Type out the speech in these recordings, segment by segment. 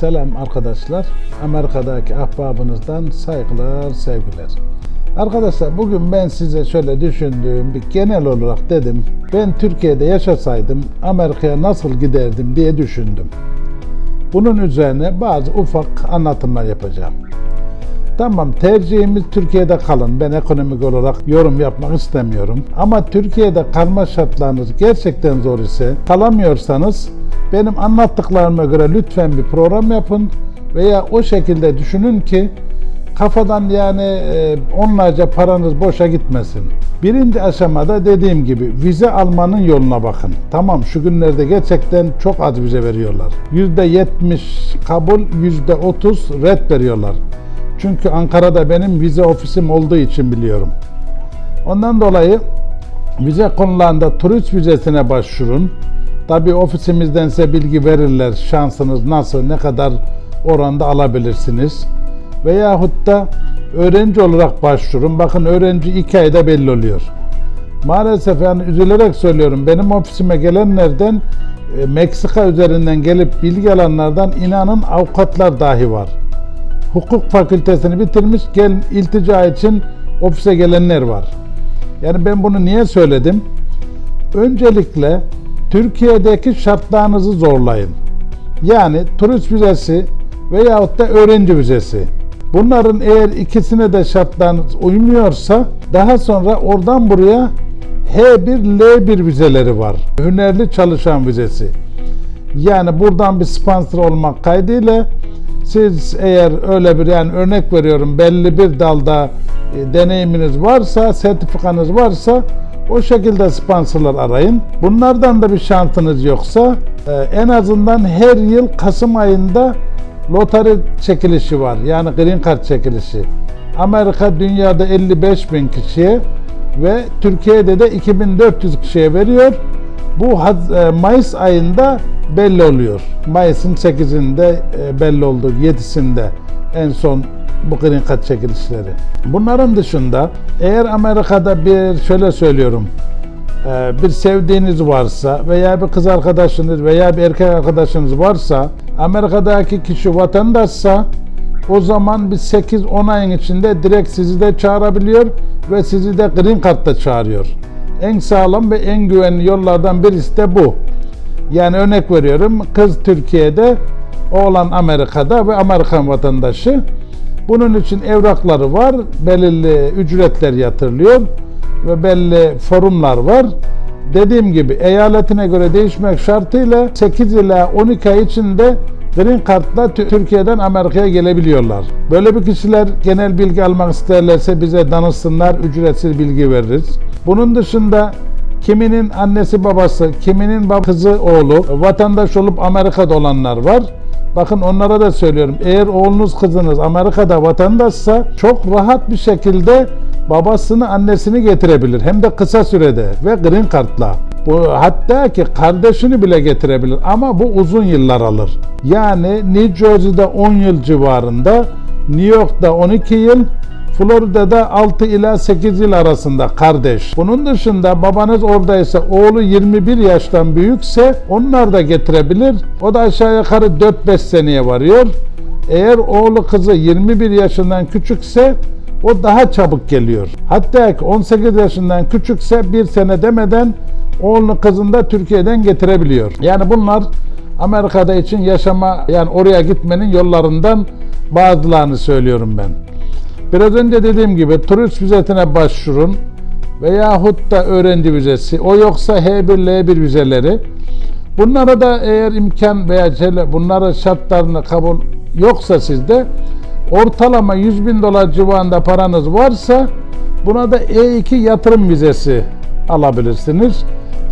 Selam arkadaşlar. Amerika'daki ahbabınızdan saygılar, sevgiler. Arkadaşlar bugün ben size şöyle düşündüğüm bir genel olarak dedim. Ben Türkiye'de yaşasaydım Amerika'ya nasıl giderdim diye düşündüm. Bunun üzerine bazı ufak anlatımlar yapacağım. Tamam tercihimiz Türkiye'de kalın. Ben ekonomik olarak yorum yapmak istemiyorum. Ama Türkiye'de kalma şartlarınız gerçekten zor ise kalamıyorsanız benim anlattıklarıma göre lütfen bir program yapın veya o şekilde düşünün ki kafadan yani e, onlarca paranız boşa gitmesin. Birinci aşamada dediğim gibi vize almanın yoluna bakın. Tamam şu günlerde gerçekten çok az vize veriyorlar. %70 kabul, %30 red veriyorlar. Çünkü Ankara'da benim vize ofisim olduğu için biliyorum. Ondan dolayı vize konularında turist vizesine başvurun. Tabi ofisimizden size bilgi verirler şansınız nasıl, ne kadar oranda alabilirsiniz. Veyahut da öğrenci olarak başvurun. Bakın öğrenci iki ayda belli oluyor. Maalesef yani üzülerek söylüyorum benim ofisime gelenlerden e, Meksika üzerinden gelip bilgi alanlardan inanın avukatlar dahi var hukuk fakültesini bitirmiş gel iltica için ofise gelenler var. Yani ben bunu niye söyledim? Öncelikle Türkiye'deki şartlarınızı zorlayın. Yani turist vizesi veyahut da öğrenci vizesi. Bunların eğer ikisine de şartlarınız uymuyorsa daha sonra oradan buraya H1, L1 vizeleri var. Hünerli çalışan vizesi. Yani buradan bir sponsor olmak kaydıyla siz eğer öyle bir yani örnek veriyorum belli bir dalda e, deneyiminiz varsa, sertifikanız varsa o şekilde sponsorlar arayın. Bunlardan da bir şansınız yoksa e, en azından her yıl Kasım ayında lotari çekilişi var. Yani green card çekilişi. Amerika dünyada 55 bin kişiye ve Türkiye'de de 2400 kişiye veriyor. Bu e, Mayıs ayında belli oluyor. Mayıs'ın 8'inde e, belli oldu, 7'sinde en son bu card çekilişleri. Bunların dışında eğer Amerika'da bir şöyle söylüyorum e, bir sevdiğiniz varsa veya bir kız arkadaşınız veya bir erkek arkadaşınız varsa Amerika'daki kişi vatandaşsa o zaman bir 8-10 ayın içinde direkt sizi de çağırabiliyor ve sizi de green card'da çağırıyor. En sağlam ve en güvenli yollardan birisi de bu. Yani örnek veriyorum kız Türkiye'de, oğlan Amerika'da ve Amerikan vatandaşı. Bunun için evrakları var, belirli ücretler yatırılıyor ve belli forumlar var. Dediğim gibi eyaletine göre değişmek şartıyla 8 ila 12 ay içinde Green Card'la Türkiye'den Amerika'ya gelebiliyorlar. Böyle bir kişiler genel bilgi almak isterlerse bize danışsınlar, ücretsiz bilgi veririz. Bunun dışında kiminin annesi babası, kiminin kızı oğlu vatandaş olup Amerika'da olanlar var. Bakın onlara da söylüyorum. Eğer oğlunuz kızınız Amerika'da vatandaşsa çok rahat bir şekilde babasını annesini getirebilir. Hem de kısa sürede ve green card'la. Bu hatta ki kardeşini bile getirebilir ama bu uzun yıllar alır. Yani New Jersey'de 10 yıl civarında, New York'ta 12 yıl, Florida'da 6 ila 8 yıl arasında kardeş. Bunun dışında babanız oradaysa oğlu 21 yaştan büyükse onlar da getirebilir. O da aşağı yukarı 4-5 seneye varıyor. Eğer oğlu kızı 21 yaşından küçükse o daha çabuk geliyor. Hatta 18 yaşından küçükse bir sene demeden oğlunu kızını da Türkiye'den getirebiliyor. Yani bunlar Amerika'da için yaşama yani oraya gitmenin yollarından bazılarını söylüyorum ben. Biraz önce dediğim gibi turist vizetine başvurun veyahut da öğrenci vizesi. O yoksa H1, L1 vizeleri. Bunlara da eğer imkan veya bunların şartlarını kabul yoksa sizde ortalama 100 bin dolar civarında paranız varsa buna da E2 yatırım vizesi alabilirsiniz.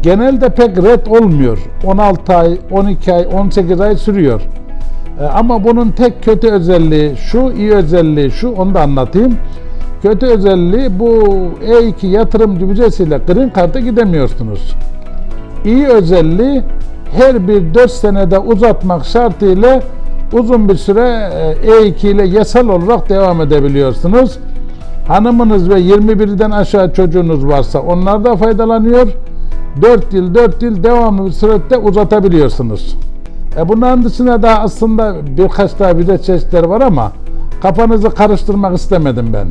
Genelde pek red olmuyor. 16 ay, 12 ay, 18 ay sürüyor. E, ama bunun tek kötü özelliği şu, iyi özelliği şu, onu da anlatayım. Kötü özelliği bu E2 yatırımcı vizesiyle Green Card'a gidemiyorsunuz. İyi özelliği her bir 4 senede uzatmak şartıyla uzun bir süre E2 ile yasal olarak devam edebiliyorsunuz. Hanımınız ve 21'den aşağı çocuğunuz varsa onlar da faydalanıyor. 4 yıl 4 yıl devamlı bir sürede uzatabiliyorsunuz. E bunların dışında da aslında birkaç daha vize çeşitleri var ama kafanızı karıştırmak istemedim ben.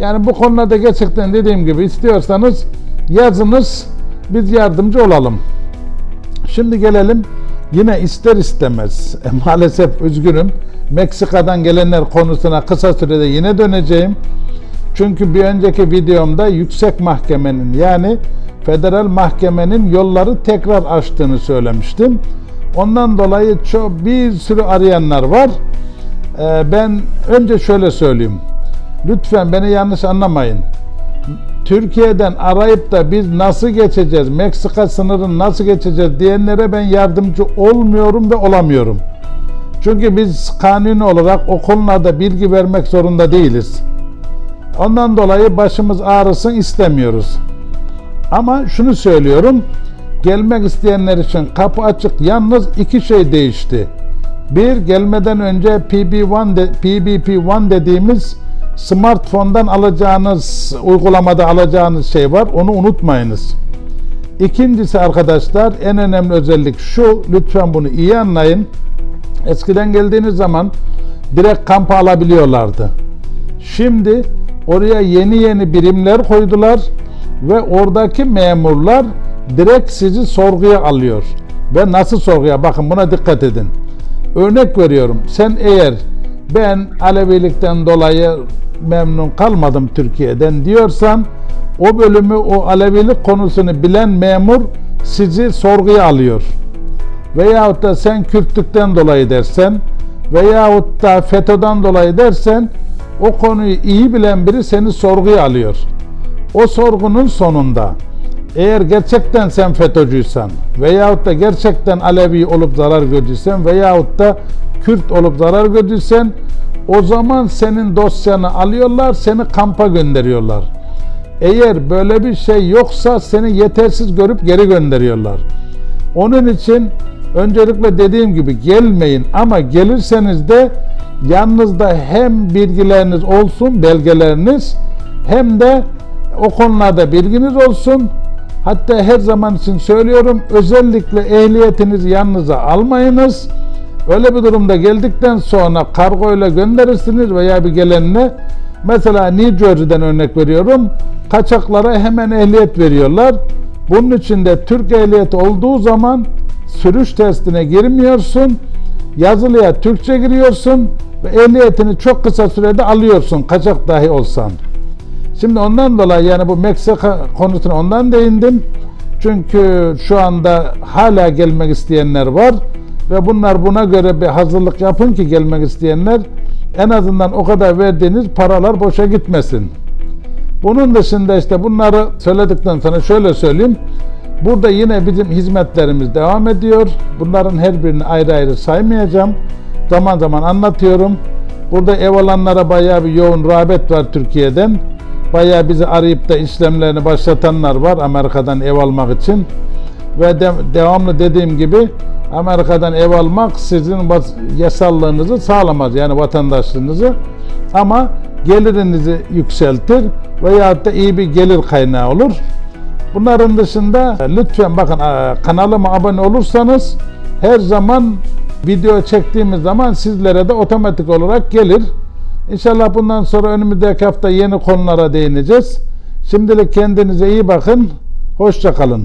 Yani bu konularda gerçekten dediğim gibi istiyorsanız yazınız biz yardımcı olalım. Şimdi gelelim yine ister istemez e, maalesef üzgünüm Meksika'dan gelenler konusuna kısa sürede yine döneceğim. Çünkü bir önceki videomda yüksek mahkemenin yani federal mahkemenin yolları tekrar açtığını söylemiştim. Ondan dolayı çok bir sürü arayanlar var. Ee, ben önce şöyle söyleyeyim. Lütfen beni yanlış anlamayın. Türkiye'den arayıp da biz nasıl geçeceğiz, Meksika sınırını nasıl geçeceğiz diyenlere ben yardımcı olmuyorum ve olamıyorum. Çünkü biz kanuni olarak o konularda bilgi vermek zorunda değiliz. Ondan dolayı başımız ağrısın istemiyoruz. Ama şunu söylüyorum, gelmek isteyenler için kapı açık. Yalnız iki şey değişti. Bir, gelmeden önce PB1 de, PBP1 dediğimiz smartphone'dan alacağınız, uygulamada alacağınız şey var. Onu unutmayınız. İkincisi arkadaşlar en önemli özellik şu, lütfen bunu iyi anlayın. Eskiden geldiğiniz zaman direkt kampa alabiliyorlardı. Şimdi oraya yeni yeni birimler koydular ve oradaki memurlar direkt sizi sorguya alıyor. Ve nasıl sorguya? Bakın buna dikkat edin. Örnek veriyorum. Sen eğer ben Alevilikten dolayı memnun kalmadım Türkiye'den diyorsan o bölümü o Alevilik konusunu bilen memur sizi sorguya alıyor. Veyahut da sen Kürtlükten dolayı dersen veyahut da FETÖ'den dolayı dersen o konuyu iyi bilen biri seni sorguya alıyor. O sorgunun sonunda eğer gerçekten sen FETÖ'cüysen veyahut da gerçekten Alevi olup zarar gördüysen veyahut da Kürt olup zarar gördüysen o zaman senin dosyanı alıyorlar, seni kampa gönderiyorlar. Eğer böyle bir şey yoksa seni yetersiz görüp geri gönderiyorlar. Onun için öncelikle dediğim gibi gelmeyin ama gelirseniz de yanınızda hem bilgileriniz olsun, belgeleriniz hem de o konularda bilginiz olsun. Hatta her zaman için söylüyorum özellikle ehliyetinizi yanınıza almayınız. Öyle bir durumda geldikten sonra kargoyla gönderirsiniz veya bir gelenine mesela New Jersey'den örnek veriyorum kaçaklara hemen ehliyet veriyorlar. Bunun için de Türk ehliyeti olduğu zaman sürüş testine girmiyorsun. Yazılıya Türkçe giriyorsun ve ehliyetini çok kısa sürede alıyorsun kaçak dahi olsan. Şimdi ondan dolayı yani bu Meksika konusuna ondan değindim. Çünkü şu anda hala gelmek isteyenler var ve bunlar buna göre bir hazırlık yapın ki gelmek isteyenler en azından o kadar verdiğiniz paralar boşa gitmesin. Bunun dışında işte bunları söyledikten sonra şöyle söyleyeyim. Burada yine bizim hizmetlerimiz devam ediyor. Bunların her birini ayrı ayrı saymayacağım. Zaman zaman anlatıyorum. Burada ev alanlara bayağı bir yoğun rağbet var Türkiye'den. Bayağı bizi arayıp da işlemlerini başlatanlar var Amerika'dan ev almak için. Ve de, devamlı dediğim gibi Amerika'dan ev almak sizin yasallığınızı sağlamaz yani vatandaşlığınızı ama gelirinizi yükseltir veya da iyi bir gelir kaynağı olur. Bunların dışında lütfen bakın kanalıma abone olursanız her zaman video çektiğimiz zaman sizlere de otomatik olarak gelir. İnşallah bundan sonra önümüzdeki hafta yeni konulara değineceğiz. Şimdilik kendinize iyi bakın. Hoşça kalın.